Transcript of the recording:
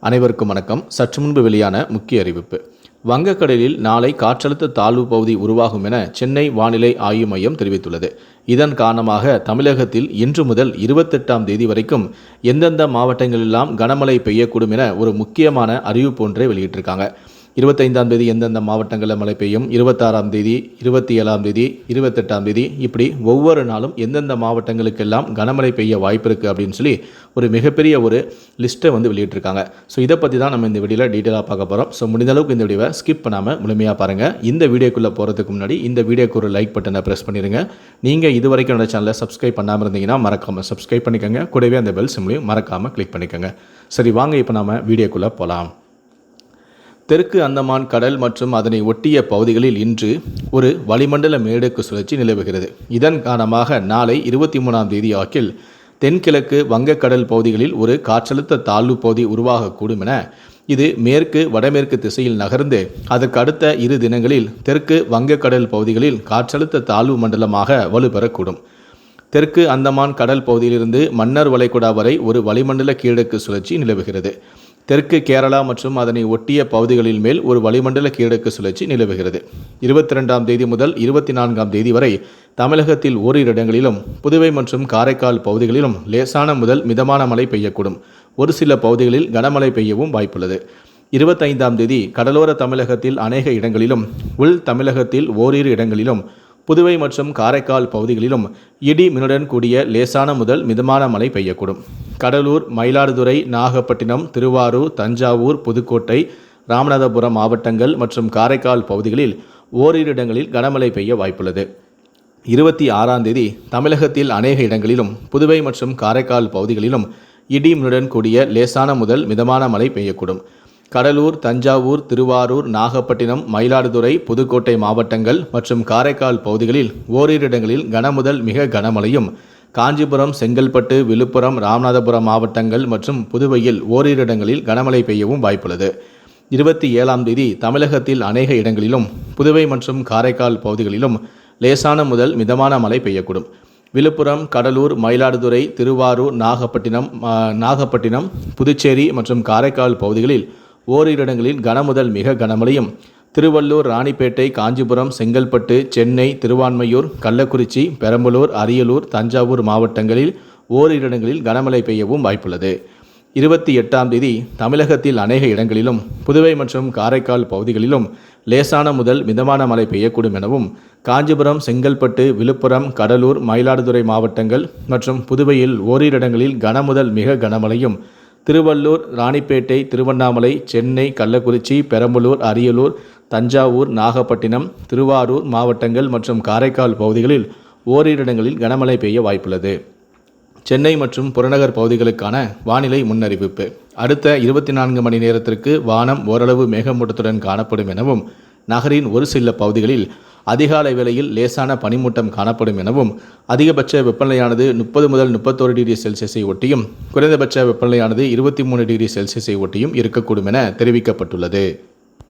அனைவருக்கும் வணக்கம். சற்று முன்பு வெளியான முக்கிய அறிவிப்பு. வங்கக்கடலில் நாளை காற்றழுத்த தாழ்வு பகுதி உருவாகும் என சென்னை வானிலை ஆய்வு மையம் தெரிவித்துள்ளது. இதன் காரணமாக தமிழகத்தில் இன்று முதல் இருபத்தெட்டாம் தேதி வரைக்கும் எந்தெந்த மாவட்டங்களெல்லாம் கனமழை பெய்யக்கூடும் என ஒரு முக்கியமான அறிவிப்பு ஒன்றை வெளியிட்டிருக்காங்க. இருபத்தைந்தாம் தேதி எந்தெந்த மாவட்டங்களில் மழை பெய்யும்? இருபத்தாறாம் தேதி இருபத்தி ஏழாம் தேதி இருபத்தெட்டாம் தேதி இப்படி ஒவ்வொரு நாளும் எந்தெந்த மாவட்டங்களுக்கெல்லாம் கனமழை பெய்ய வாய்ப்பு இருக்குது அப்படின்னு சொல்லி ஒரு மிகப்பெரிய ஒரு லிஸ்ட்டை வந்து வெளியிட்டிருக்காங்க. ஸோ இதை பற்றி தான் நம்ம இந்த வீடியோவில் டீட்டெயிலாக பார்க்க போகிறோம் ஸோ முடிந்த அளவுக்கு இந்த வீடியோவை ஸ்கிப் பண்ணாமல் முழுமையாக பாருங்கள் இந்த வீடியோக்குள்ளே போகிறதுக்கு முன்னாடி இந்த வீடியோக்கு ஒரு லைக் பட்டனை ப்ரெஸ் பண்ணிடுங்க நீங்கள் இது வரைக்கும் என்னோட சேனலை சப்ஸ்கிரைப் பண்ணாமல் இருந்தீங்கன்னா மறக்காமல் சப்ஸ்கிரைப் பண்ணிக்கோங்க. கூடவே அந்த பெல் சிம்லையும் மறக்காமல் கிளிக் பண்ணிக்கோங்க. சரி வாங்க இப்போ நாம் வீடியோக்குள்ளே போகலாம் தெற்கு அந்தமான் கடல் மற்றும் அதனை ஒட்டிய பகுதிகளில் இன்று ஒரு வளிமண்டல மேடுக்கு சுழற்சி நிலவுகிறது. இதன் காரணமாக நாளை இருபத்தி மூணாம் தேதி ஆக்கில் தென்கிழக்கு வங்கக்கடல் பகுதிகளில் ஒரு காற்றழுத்த தாழ்வு பகுதி உருவாகக்கூடும் என இது மேற்கு வடமேற்கு திசையில் நகர்ந்து அதற்கு அடுத்த இரு தினங்களில் தெற்கு வங்கக்கடல் பகுதிகளில் காற்றழுத்த தாழ்வு மண்டலமாக வலுப்பெறக்கூடும் தெற்கு அந்தமான் கடல் பகுதியிலிருந்து மன்னர் வளைகுடா வரை ஒரு வளிமண்டல கீழக்கு சுழற்சி நிலவுகிறது. தெற்கு கேரளா மற்றும் அதனை ஒட்டிய பகுதிகளில் மேல் ஒரு வளிமண்டல கீழக்கு சுழற்சி நிலவுகிறது. இருபத்தி ரெண்டாம் தேதி முதல் இருபத்தி நான்காம் தேதி வரை தமிழகத்தில் ஓரிரு இடங்களிலும் புதுவை மற்றும் காரைக்கால் பகுதிகளிலும் லேசான முதல் மிதமான மழை பெய்யக்கூடும். ஒரு சில பகுதிகளில் கனமழை பெய்யவும் வாய்ப்புள்ளது. இருபத்தைந்தாம் தேதி கடலோர தமிழகத்தில் அநேக இடங்களிலும் உள் தமிழகத்தில் ஓரிரு இடங்களிலும் புதுவை மற்றும் காரைக்கால் பகுதிகளிலும் இடி மின்னுடன் கூடிய லேசான முதல் மிதமான மழை பெய்யக்கூடும். கடலூர் மயிலாடுதுறை நாகப்பட்டினம் திருவாரூர் தஞ்சாவூர் புதுக்கோட்டை ராமநாதபுரம் மாவட்டங்கள் மற்றும் காரைக்கால் பகுதிகளில் ஓரிரு இடங்களில் கனமழை பெய்ய வாய்ப்புள்ளது. இருபத்தி ஆறாம் தேதி தமிழகத்தில் அநேக இடங்களிலும் புதுவை மற்றும் காரைக்கால் பகுதிகளிலும் இடி மினுடன் கூடிய லேசான முதல் மிதமான மழை பெய்யக்கூடும். கடலூர் தஞ்சாவூர் திருவாரூர் நாகப்பட்டினம் மயிலாடுதுறை புதுக்கோட்டை மாவட்டங்கள் மற்றும் காரைக்கால் பகுதிகளில் ஓரிரு இடங்களில் கனமுதல் மிக கனமழையும். காஞ்சிபுரம் செங்கல்பட்டு விழுப்புரம் ராமநாதபுரம் மாவட்டங்கள் மற்றும் புதுவையில் ஓரிரு இடங்களில் கனமழை பெய்யவும் வாய்ப்புள்ளது. இருபத்தி ஏழாம் தேதி தமிழகத்தில் அநேக இடங்களிலும் புதுவை மற்றும் காரைக்கால் பகுதிகளிலும் லேசான முதல் மிதமான மழை பெய்யக்கூடும். விழுப்புரம் கடலூர் மயிலாடுதுறை திருவாரூர் நாகப்பட்டினம் நாகப்பட்டினம் புதுச்சேரி மற்றும் காரைக்கால் பகுதிகளில் ஓரிரு இடங்களில் கனமுதல் மிக கனமழையும். திருவள்ளூர் ராணிப்பேட்டை காஞ்சிபுரம் செங்கல்பட்டு சென்னை திருவான்மையூர் கள்ளக்குறிச்சி பெரம்பலூர் அரியலூர் தஞ்சாவூர் மாவட்டங்களில் ஓரிரு இடங்களில் கனமழை பெய்யவும் வாய்ப்புள்ளது. இருபத்தி எட்டாம் தேதி தமிழகத்தில் அநேக இடங்களிலும் புதுவை மற்றும் காரைக்கால் பகுதிகளிலும் லேசான முதல் மிதமான மழை பெய்யக்கூடும் எனவும் காஞ்சிபுரம் செங்கல்பட்டு விழுப்புரம் கடலூர் மயிலாடுதுறை மாவட்டங்கள் மற்றும் புதுவையில் ஓரிரு இடங்களில் கனமுதல் மிக கனமழையும் திருவள்ளூர் ராணிப்பேட்டை திருவண்ணாமலை சென்னை கள்ளக்குறிச்சி பெரம்பலூர் அரியலூர் தஞ்சாவூர் நாகப்பட்டினம் திருவாரூர் மாவட்டங்கள் மற்றும் காரைக்கால் பகுதிகளில் ஓரிரு இடங்களில் கனமழை பெய்ய வாய்ப்புள்ளது. சென்னை மற்றும் புறநகர் பகுதிகளுக்கான வானிலை முன்னறிவிப்பு. அடுத்த இருபத்தி நான்கு மணி நேரத்திற்கு வானம் ஓரளவு மேகமூட்டத்துடன் காணப்படும் எனவும் நகரின் ஒரு சில பகுதிகளில் அதிகாலை வேளையில் லேசான பனிமூட்டம் காணப்படும் எனவும் அதிகபட்ச வெப்பநிலையானது முப்பது முதல் முப்பத்தோரு டிகிரி செல்சியஸை ஒட்டியும் குறைந்தபட்ச வெப்பநிலையானது இருபத்தி மூணு டிகிரி செல்சியஸை ஒட்டியும் இருக்கக்கூடும் என தெரிவிக்கப்பட்டுள்ளது.